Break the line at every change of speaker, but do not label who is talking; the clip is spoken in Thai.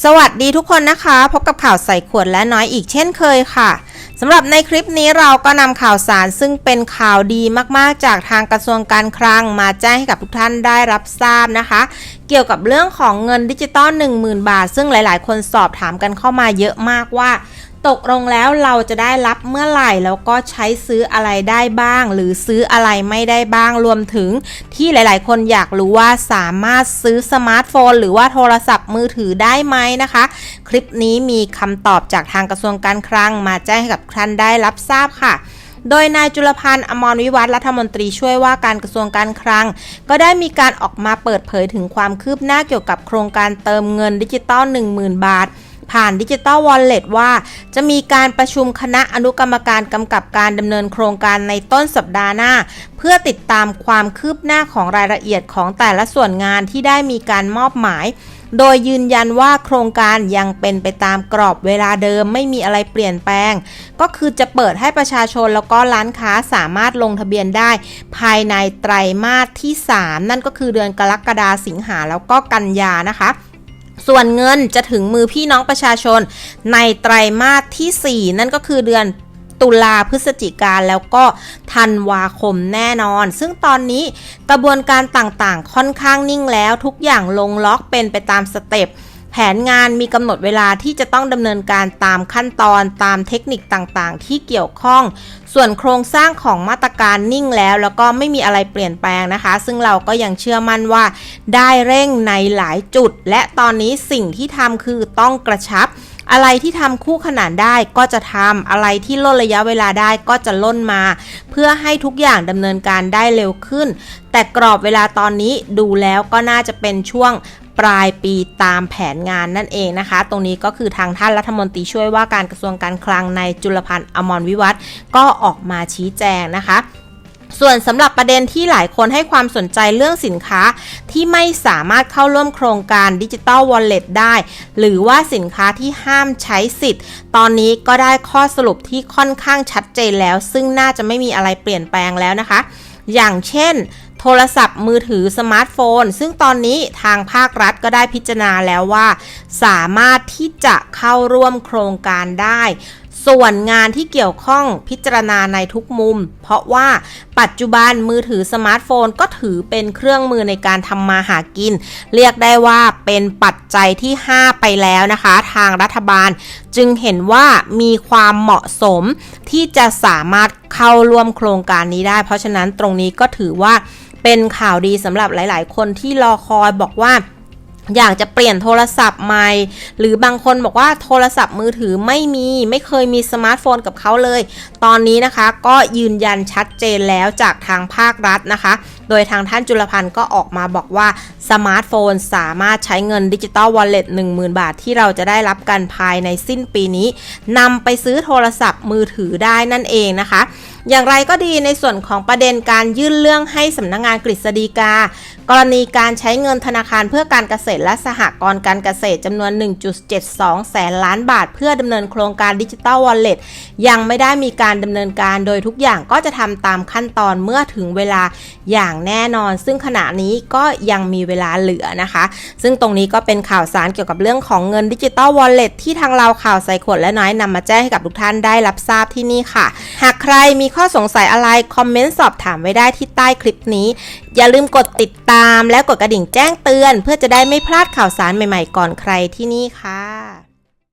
สวัสดีทุกคนนะคะ พบกับข่าวใส่ขวดและน้อยอีกเช่นเคยค่ะสำหรับในคลิปนี้เราก็นำข่าวสารซึ่งเป็นข่าวดีมากๆ จากทางกระทรวงการคลังมาแจ้งให้กับทุกท่านได้รับทราบนะคะ เกี่ยวกับเรื่องของเงินดิจิตอล10,000 บาท ซึ่งหลายๆ คนสอบถามกันเข้ามาเยอะมากว่า ตกลงแล้วเราจะได้รับเมื่อไหร่แล้วก็ใช้ซื้ออะไรได้บ้าง หรือซื้ออะไรไม่ได้บ้างรวมถึง ที่หลาย ๆ คนอยากรู้ว่าสามารถซื้อสมาร์ทโฟน หรือว่าโทรศัพท์มือถือได้ไหมนะคะ คลิปนี้มีคำตอบจากทางกระทรวงการคลังมาแจ้งให้กับท่านได้รับทราบค่ะโดยนายจุลพันธ์อมรวิวัฒรัฐมนตรีช่วยว่าการกระทรวงการคลัง ก็ได้มีการออกมาเปิดเผยถึงความคืบหน้าเกี่ยวกับโครงการเติมเงินดิจิตอล10,000 บาท ผ่านดิจิ t a ลวอลเล็ตว่า จะมีการประชุมคณะอนุกรรมการกำกับการดำเนินโครงการในต้นสัปดาห์หน้า เพื่อติดตามความคืบหน้าของรายละเอียดของแต่ละส่วนงานที่ได้มีการมอบหมาย โดยยืนยันว่าโครงการยังเป็นไปตามกรอบเวลาเดิมไม่มีอะไรเปลี่ยนแปลง ก็คือจะเปิดให้ประชาชนแล้วก็ร้านค้าสามารถลงทะเบียนได้ ภายในไตรมาสที่ 3 นั่นก็คือเดือนกรกฎาสิงหาแล้วก็กันยานะคะ ส่วนเงินจะถึงมือพี่น้องประชาชนในไตรมาสที่ 4 นั่นก็คือเดือนตุลาพฤศจิกาแล้วก็ธันวาคมแน่นอน ซึ่งตอนนี้กระบวนการต่างๆ ค่อนข้างนิ่งแล้วทุกอย่างลงล็อกเป็นไปตามสเต็ป แผนงานมีกำหนดเวลาที่จะต้องดำเนินการตามขั้นตอนตามเทคนิคต่างๆ ที่เกี่ยวข้อง ส่วนโครงสร้างของมาตรการนิ่งแล้ว แล้วก็ไม่มีอะไรเปลี่ยนแปลงนะคะ ซึ่งเราก็ยังเชื่อมั่นว่า ได้เร่งในหลายจุด และตอนนี้สิ่งที่ทำคือต้องกระชับอะไรที่ทำคู่ขนานได้ก็จะทำอะไรที่ล่นระยะเวลาได้ก็จะล่นมา เพื่อให้ทุกอย่างดำเนินการได้เร็วขึ้น แต่กรอบเวลาตอนนี้ดูแล้วก็น่าจะเป็นช่วง ปลายปีตามแผนงานนั่นเองนะคะ ตรงนี้ก็คือทางท่านรัฐมนตรีช่วยว่าการกระทรวงการคลังในจุลพันธ์อมรวิวัฒน์ก็ออกมาชี้แจงนะคะส่วนสำหรับประเด็นที่หลายคนให้ความสนใจเรื่องสินค้าที่ไม่สามารถเข้าร่วมโครงการดิจิ t a ลวอลเล็ตได้ หรือว่าสินค้าที่ห้ามใช้สิทธิ์ ตอนนี้ก็ได้ข้อสรุปที่ค่อนข้างชัดเจนแล้ว ซึ่งน่าจะไม่มีอะไรเปลี่ยนแปลงแล้วนะคะ อย่างเช่น โทรศัพท์มือถือสมาร์ทโฟน ซึ่งตอนนี้ทางภาครัฐก็ได้พิจารณาแล้วว่า สามารถที่จะเข้าร่วมโครงการได้ ส่วนงานที่เกี่ยวข้องพิจารณาในทุกมุม เพราะว่าปัจจุบันมือถือสมาร์ทโฟนก็ถือเป็นเครื่องมือในการทำมาหากิน เรียกได้ว่าเป็นปัจจัยที่ 5 ไปแล้วนะคะ ทางรัฐบาล จึงเห็นว่ามีความเหมาะสมที่จะสามารถเข้าร่วมโครงการนี้ได้ เพราะฉะนั้นตรงนี้ก็ถือว่า เป็นข่าวดีสำหรับหลาย ๆ คนที่รอคอยบอกว่าอยากจะเปลี่ยนโทรศัพท์ใหม่ หรือบางคนบอกว่าโทรศัพท์มือถือไม่มี ไม่เคยมีสมาร์ทโฟนกับเขาเลย ตอนนี้นะคะก็ยืนยันชัดเจนแล้วจากทางภาครัฐนะคะ โดยทางท่านจุลพันธ์ก็ออกมาบอกว่าสมาร์ทโฟนสามารถใช้เงินดิจิตอลวอลเล็ต10,000 บาทที่เราจะได้รับกันภายในสิ้นปีนี้นำไปซื้อโทรศัพท์มือถือได้นั่นเองนะคะ อย่างไรก็ดีในส่วนของประเด็นการยื่นเรื่องให้สำนักงงานกฤษฎีกา กรณีการใช้เงินธนาคารเพื่อการเกษตรและสหกรณ์การเกษตรจำนวน 1.72 แสนล้านบาท เพื่อดำเนินโครงการดิจิ t a ลวอลเล็ตยังไม่ได้มีการดำเนินการโดยทุกอย่างก็จะทำตามขั้นตอนเมื่อถึงเวลาอย่างแน่นอน ซึ่งขณะนี้ก็ยังมีเวลาเหลือนะคะ ซึ่งตรงนี้ก็เป็นข่าวสารเกี่ยวกับเรื่องของเงินดิจิ t a ลวอลเล็ตที่ทางเราข่าวใส่ขวดและน้อยนำมาแจ้งให้กับทุกท่านได้รับทราบที่นี่ค่ะ หากใครมีข้อสงสัยอะไร คอมเมนต์สอบถามไว้ได้ที่ใต้คลิปนี้ อย่าลืมกดติดตามและกดกระดิ่งแจ้งเตือน เพื่อจะได้ไม่พลาดข่าวสารใหม่ๆก่อนใครที่นี่ค่ะ